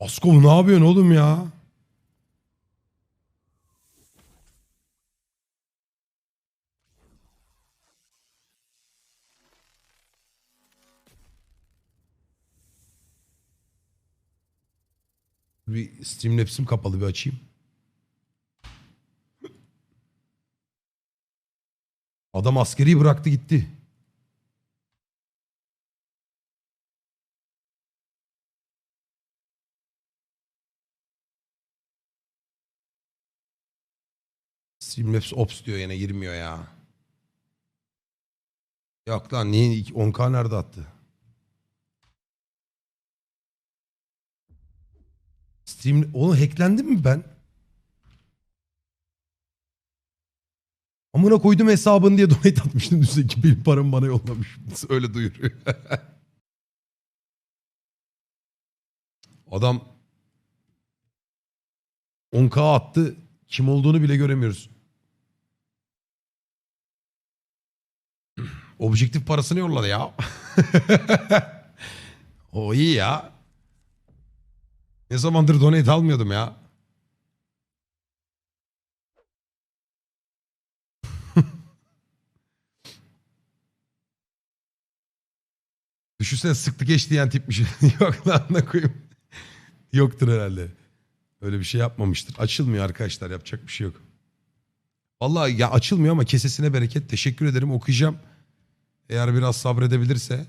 Askov ne yapıyorsun oğlum ya? Bir Streamlabs'im kapalı bir açayım. Adam askeri bıraktı gitti. Streamlabs Ops diyor yine girmiyor ya. Yok lan niye 10K nerede attı? Stream onu hacklendim mi ben? Amına koydum hesabın diye donate atmıştım düzdeki benim paramı bana yollamış. Öyle duyuruyor. Adam 10k attı. Kim olduğunu bile göremiyoruz. Objektif parasını yolladı ya. o iyi ya. Ne zamandır donate almıyordum ya. Düşünsene sıktı geç diyen tipmiş. Yok lan ne koyayım. Yoktur herhalde. Öyle bir şey yapmamıştır. Açılmıyor arkadaşlar yapacak bir şey yok. Vallahi ya açılmıyor ama kesesine bereket. Teşekkür ederim okuyacağım. Eğer biraz sabredebilirse